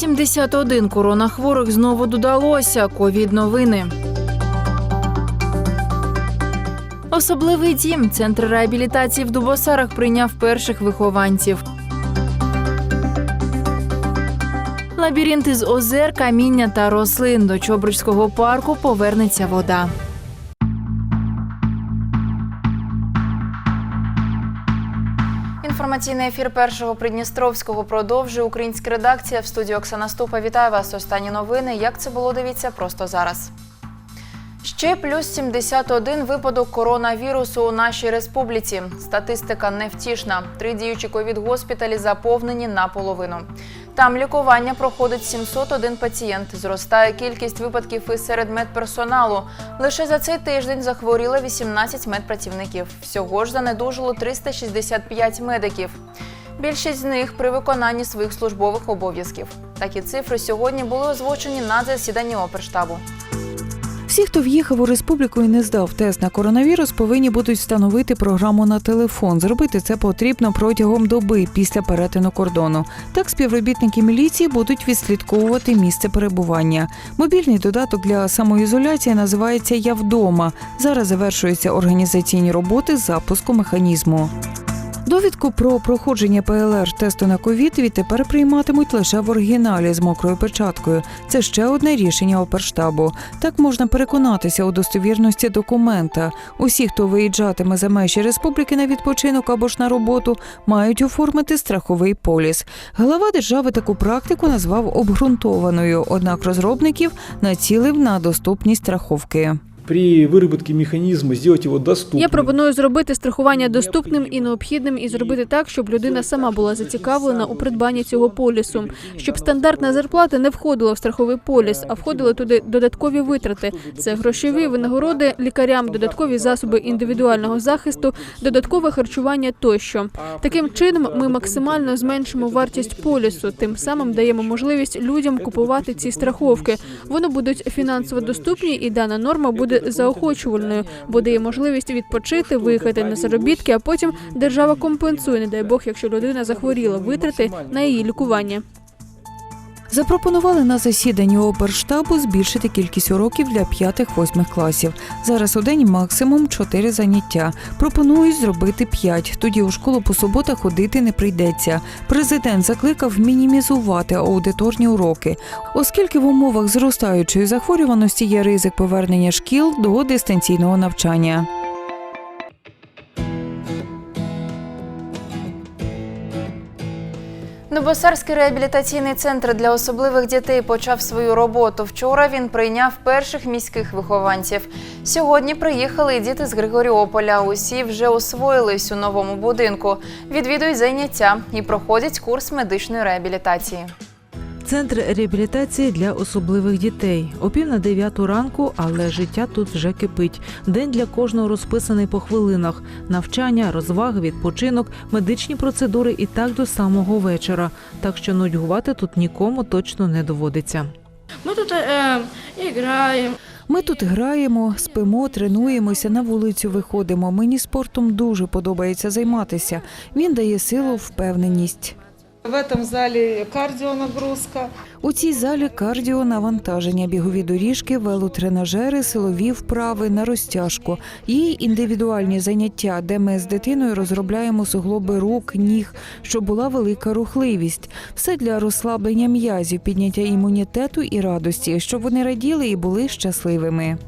71 коронахворих знову додалося. Ковід новини. Особливий дім. Центр реабілітації в Дубосарах прийняв перших вихованців. Лабіринт із озер, каміння та рослин. До Чобрицького парку повернеться вода. Інформаційний ефір першого Придністровського продовжує українська редакція. В студії Оксана Ступа вітаю вас. Останні новини. Як це було? Дивіться просто зараз. Ще плюс 71 випадок коронавірусу у нашій республіці. Статистика невтішна. Три діючі ковід-госпіталі заповнені наполовину. Там лікування проходить 701 пацієнт. Зростає кількість випадків і серед медперсоналу. Лише за цей тиждень захворіло 18 медпрацівників. Всього ж занедужило 365 медиків. Більшість з них при виконанні своїх службових обов'язків. Такі цифри сьогодні були озвучені на засіданні оперштабу. Всі, хто в'їхав у республіку і не здав тест на коронавірус, повинні будуть встановити програму на телефон. Зробити це потрібно протягом доби після перетину кордону. Так співробітники міліції будуть відслідковувати місце перебування. Мобільний додаток для самоізоляції називається Я вдома. Зараз завершуються організаційні роботи з запуску механізму. Довідку про проходження ПЛР тесту на ковід відтепер прийматимуть лише в оригіналі з мокрою печаткою. Це ще одне рішення оперштабу. Так можна переконатися у достовірності документа. Усі, хто виїжджатиме за межі республіки на відпочинок або ж на роботу, мають оформити страховий поліс. Глава держави таку практику назвав обґрунтованою, однак розробників націлив на доступність страховки. При выработке механизма сделать его доступным. Я пропоную зробити страхування доступним і необхідним, і зробити так, щоб людина сама була зацікавлена у придбанні цього полісу, щоб стандартна зарплата не входила в страховий поліс, а входили туди додаткові витрати. Це грошові винагороди лікарям, додаткові засоби індивідуального захисту, додаткове харчування тощо. Таким чином ми максимально зменшимо вартість полісу, тим самим даємо можливість людям купувати ці страховки. Вони будуть фінансово доступні, і дана норма буде заохочувальною, бо дає можливість відпочити, виїхати на заробітки, а потім держава компенсує, не дай Бог, якщо людина захворіла, витрати на її лікування. Запропонували на засіданні оперштабу збільшити кількість уроків для 5-8 класів. Зараз у день максимум 4 заняття. Пропонують зробити 5. Тоді у школу по суботах ходити не прийдеться. Президент закликав мінімізувати аудиторні уроки, оскільки в умовах зростаючої захворюваності є ризик повернення шкіл до дистанційного навчання. Дубосарський реабілітаційний центр для особливих дітей почав свою роботу. Вчора він прийняв перших міських вихованців. Сьогодні приїхали і діти з Григоріополя. Усі вже освоїлись у новому будинку, відвідують заняття і проходять курс медичної реабілітації. Центр реабілітації для особливих дітей. О пів на дев'яту ранку, але життя тут вже кипить. День для кожного розписаний по хвилинах: навчання, розваги, відпочинок, медичні процедури і так до самого вечора. Так що нудьгувати тут нікому точно не доводиться. Мы тут э, играем. Ми тут граємо, спимо, тренуємося, на вулицю виходимо. Мені спортом дуже подобається займатися. Він дає силу, впевненість. В этом зале кардионагрузка. У цій залі кардіо навантаження, бігові доріжки, велотренажери, силові вправи на розтяжку. Є індивідуальні заняття, де ми з дитиною розробляємо суглоби рук, ніг, щоб була велика рухливість. Все для розслаблення м'язів, підняття імунітету і радості, щоб вони раділи і були щасливими.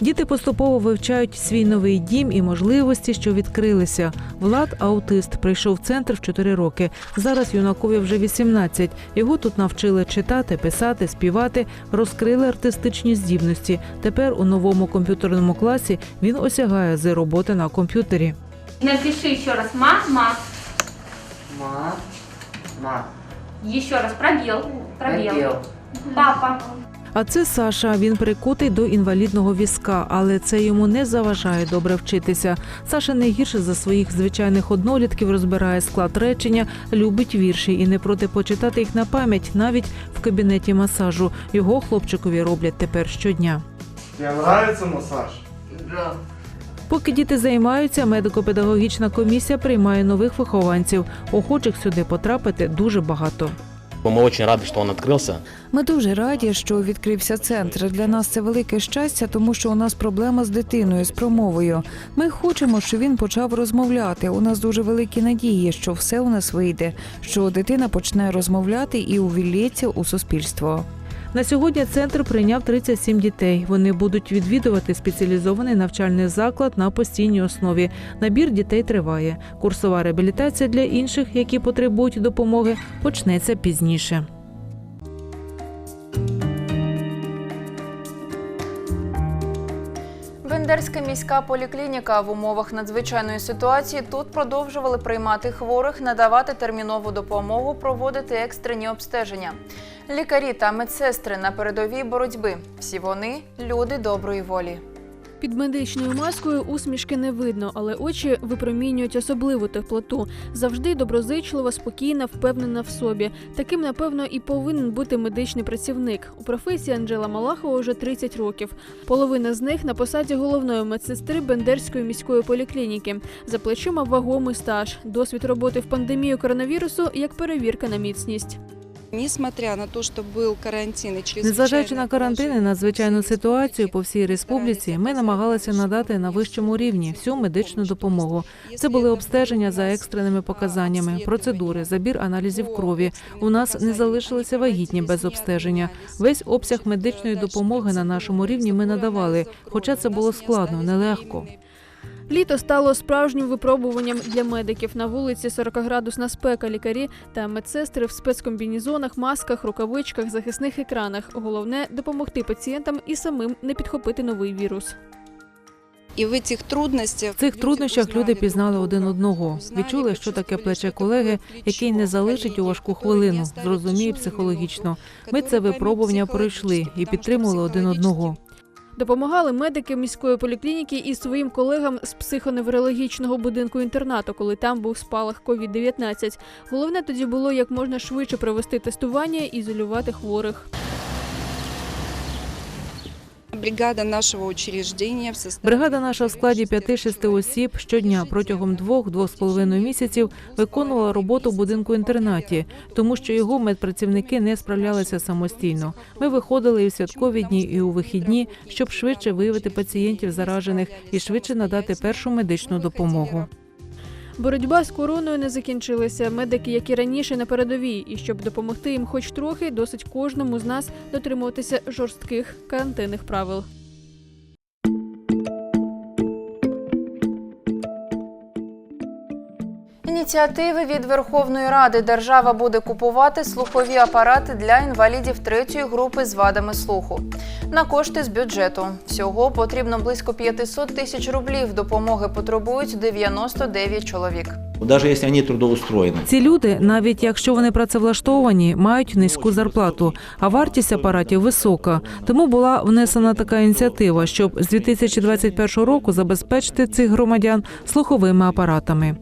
Діти поступово вивчають свій новий дім і можливості, що відкрилися. Влад аутист прийшов в центр в 4 роки. Зараз юнакові вже 18. Його тут навчили читати, писати, співати, розкрили артистичні здібності. Тепер у новому комп'ютерному класі він осягає з роботи на комп'ютері. Напиши еще раз мама. Ма. Ма. Еще раз пробел. Пробел. Пробел. Папа. А це Саша. Він прикутий до інвалідного візка, але це йому не заважає добре вчитися. Саша не гірше за своїх звичайних однолітків розбирає склад речення, любить вірші і не проти почитати їх на пам'ять навіть в кабінеті масажу. Його хлопчикові роблять тепер щодня. Тебе нравится массаж? Да. Поки діти займаються, медико-педагогічна комісія приймає нових вихованців. Охочих сюди потрапити дуже багато. Мы очень рады, что он открылся. Ми дуже раді, що відкрився центр. Для нас це велике щастя, тому що у нас проблема з дитиною, з промовою. Ми хочемо, щоб він почав розмовляти. У нас дуже великі надії, що все у нас вийде, що дитина почне розмовляти і увілється у суспільство. На сьогодні центр прийняв 37 дітей. Вони будуть відвідувати спеціалізований навчальний заклад на постійній основі. Набір дітей триває. Курсова реабілітація для інших, які потребують допомоги, почнеться пізніше. Бендерська міська поліклініка в умовах надзвичайної ситуації тут продовжували приймати хворих, надавати термінову допомогу, проводити екстрені обстеження. Лікарі та медсестри на передовій боротьби. Всі вони люди доброї волі. Під медичною маскою усмішки не видно, але очі випромінюють особливу теплоту. Завжди доброзичлива, спокійна, впевнена в собі. Таким, напевно, і повинен бути медичний працівник. У професії Анжела Малахова вже 30 років. Половина з них на посаді головної медсестри Бендерської міської поліклініки. За плечима вагомий стаж, досвід роботи в пандемію коронавірусу як перевірка на міцність. Несмотря на то, що був Незважаючи на карантин і надзвичайну ситуацію по всій республіці, ми намагалися надати на вищому рівні всю медичну допомогу. Це були обстеження за екстреними показаннями, процедури, забір аналізів крові. У нас не залишилися вагітні без обстеження. Весь обсяг медичної допомоги на нашому рівні ми надавали, хоча це було складно, нелегко. Літо стало справжнім випробуванням для медиків. На вулиці 40-градусна спека. Лікарі та медсестри в спецкомбінізонах, масках, рукавичках, захисних екранах. Головне допомогти пацієнтам і самим не підхопити новий вірус. І в цих трудностях В цих труднощах люди пізнали один одного, відчули, що таке плече колеги, який не залишить у важку хвилину, зрозуміє психологічно. Ми це випробування пройшли і підтримували один одного. Допомагали медики міської поліклініки і своїм колегам з психоневрологічного будинку інтернату, коли там був спалах COVID-19. Головне тоді було як можна швидше провести тестування і ізолювати хворих. Бригада нашого учреждения в составі Бригада наша в складі 5-6 осіб щодня протягом двох-двох з половиною місяців виконувала роботу в будинку інтернаті, тому що його медпрацівники не справлялися самостійно. Ми виходили і в святкові дні, і у вихідні, щоб швидше виявити пацієнтів заражених і швидше надати першу медичну допомогу. Боротьба з короною не закінчилася. Медики, як і раніше, на передовій, і щоб допомогти їм, хоч трохи, досить кожному з нас дотримуватися жорстких карантинних правил. Ініціативи від Верховної Ради держава буде купувати слухові апарати для інвалідів третьої групи з вадами слуху. На кошти з бюджету. Всього потрібно близько 500 тисяч рублів. Допомоги потребують 99 чоловік. Даже если они трудоустроены. Ці люди, навіть якщо вони працевлаштовані, мають низьку зарплату, а вартість апаратів висока. Тому була внесена така ініціатива, щоб з 2021 року забезпечити цих громадян слуховими апаратами.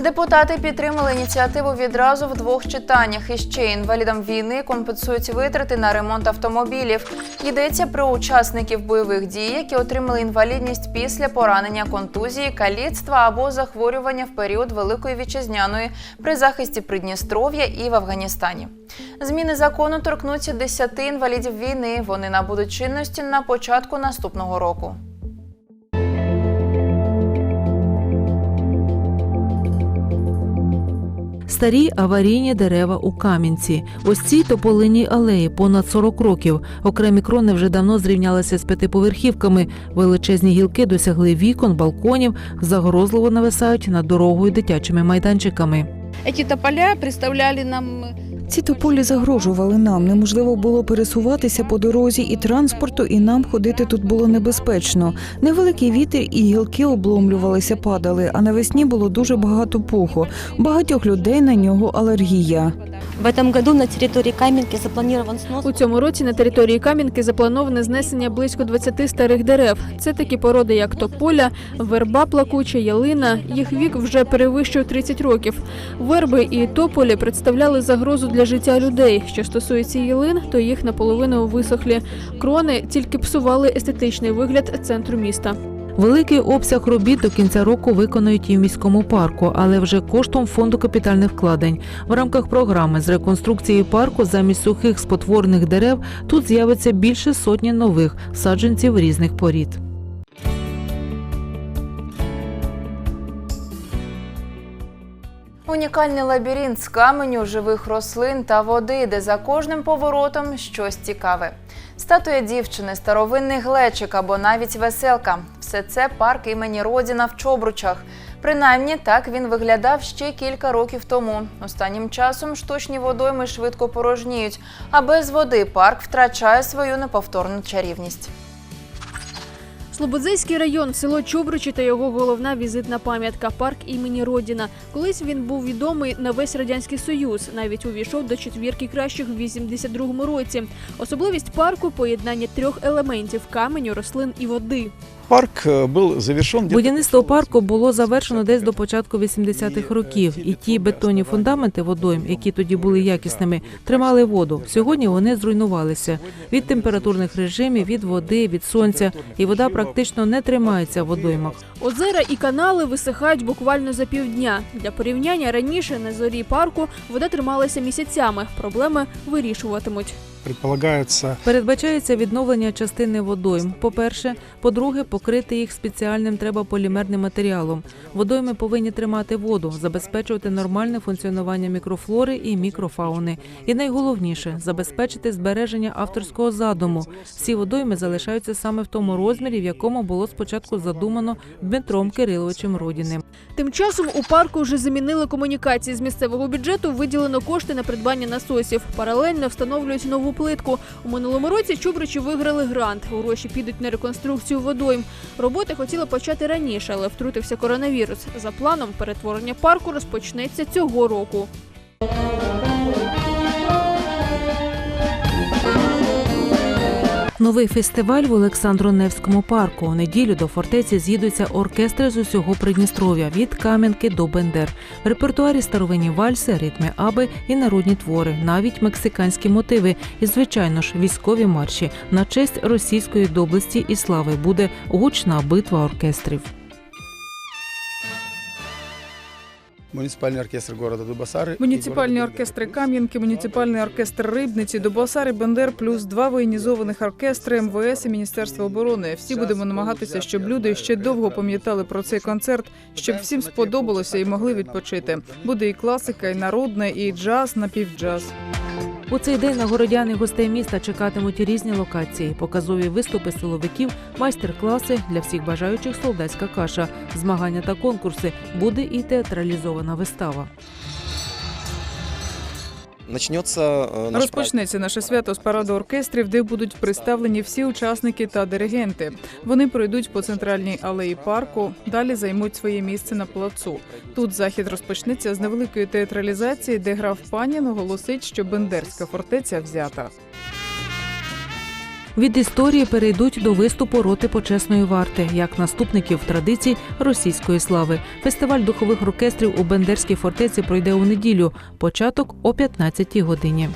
Депутати підтримали ініціативу відразу в двох читаннях. І ще інвалідам війни компенсують витрати на ремонт автомобілів. Йдеться про учасників бойових дій, які отримали інвалідність після поранення, контузії, каліцтва або захворювання в період Великої вітчизняної при захисті Придністров'я і в Афганістані. Зміни закону торкнуться 10 інвалідів війни. Вони набудуть чинності на початку наступного року. Старі аварійні дерева у Кам'янці. Ось цій тополиній алеї понад 40 років. Окремі крони вже давно зрівнялися з п'ятиповерхівками. Величезні гілки досягли вікон, балконів, загрозливо нависають над дорогою дитячими майданчиками. Ці тополя представляли нам Ці тополі загрожували нам. Неможливо було пересуватися по дорозі і транспорту, і нам ходити тут було небезпечно. Невеликий вітер і гілки обломлювалися, падали, а навесні було дуже багато пуху. Багатьох людей на нього алергія. В этом году на территории Каменки запланирован снос У цьому році на території Кам'янки заплановане знесення близько 20 старих дерев. Це такі породи, як тополя, верба плакуча, ялина. Їх вік вже перевищує 30 років. Верби і тополі представляли загрозу для життя людей. Що стосується ялин, то їх наполовину висохлі. Крони тільки псували естетичний вигляд центру міста. Великий обсяг робіт до кінця року виконують і в міському парку, але вже коштом фонду капітальних вкладень. В рамках програми з реконструкції парку замість сухих спотворених дерев тут з'явиться більше сотні нових саджанців різних порід. Унікальний лабіринт з каменю, живих рослин та води, де за кожним поворотом щось цікаве. Статуя дівчини, старовинний глечик або навіть веселка все це парк імені Родіна в Чобручах. Принаймні так він виглядав ще кілька років тому. Останнім часом штучні водойми швидко порожніють, а без води парк втрачає свою неповторну чарівність. Слободзейський район, село Чубричі та його головна візитна пам'ятка парк імені Родіна. Колись він був відомий на весь радянський союз. Навіть увійшов до четвірки кращих в 82-му році. Особливість парку поєднання трьох елементів каменю, рослин і води. Парк э, был завершен Будівництво парку було завершено десь до початку 80-х років, і ті бетонні фундаменти водойм, які тоді були якісними, тримали воду. Сьогодні вони зруйнувалися від температурних режимів, від води, від сонця, і вода практично не тримається в водоймах. Озера і канали висихають буквально за півдня. Для порівняння раніше на зорі парку вода трималася місяцями. Проблеми вирішуватимуть. Предполагается Передбачається відновлення частини водойм. По-перше, по-друге, покрити їх спеціальним треба полімерним матеріалом. Водойми повинні тримати воду, забезпечувати нормальне функціонування мікрофлори і мікрофауни. І найголовніше забезпечити збереження авторського задуму. Всі водойми залишаються саме в тому розмірі, в якому було спочатку задумано Дмитром Кириловичем Родіним. Тим часом у парку вже замінили комунікації з місцевого бюджету. Виділено кошти на придбання насосів. Паралельно встановлюють нову плитку. У минулому році Чубричі виграли грант. Гроші підуть на реконструкцію водойм. Роботи хотіли почати раніше, але втрутився коронавірус. За планом, перетворення парку розпочнеться цього року. Новий фестиваль в Олександро-Невському парку. У неділю до фортеці з'їдуться оркестри з усього Придністров'я від Кам'янки до Бендер. В репертуарі старовинні вальси, ритми аби і народні твори, навіть мексиканські мотиви. І, звичайно ж, військові марші на честь російської доблесті і слави буде гучна битва оркестрів. Муниципальный оркестр города Дубасари, Муніципальні оркестри Кам'янки, муніципальний оркестр Рибниці, Дубасари, Бендер, плюс два воєнізованих оркестри МВС і Міністерства оборони. Всі будемо намагатися, щоб люди ще довго пам'ятали про цей концерт, щоб всім сподобалося і могли відпочити. Буде і класика, і народне, і джаз, напівджаз. У цей день на городян і гостей міста чекатимуть різні локації, показові виступи силовиків, майстер-класи для всіх бажаючих солдатська каша, змагання та конкурси. Буде і театралізована вистава. Начнется э. Розпочнеться наше свято з параду оркестрів, де будуть представлені всі учасники та диригенти. Вони пройдуть по центральній алеї парку, далі займуть своє місце на плацу. Тут захід розпочнеться з невеликої театралізації, де граф Панін оголосить, що Бендерська фортеця взята. Від історії перейдуть до виступу роти почесної варти як наступників традицій російської слави. Фестиваль духових оркестрів у Бендерській фортеці пройде у неділю. Початок о 15-й годині.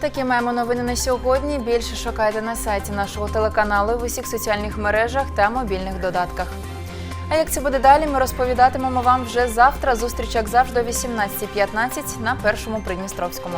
Такі маємо новини на сьогодні. Більше шукайте на сайті нашого телеканалу в усіх соціальних мережах та мобільних додатках. А як це буде далі, ми розповідатимемо вам вже завтра. Зустріч, як завжди, о 18.15 на першому Придністровському.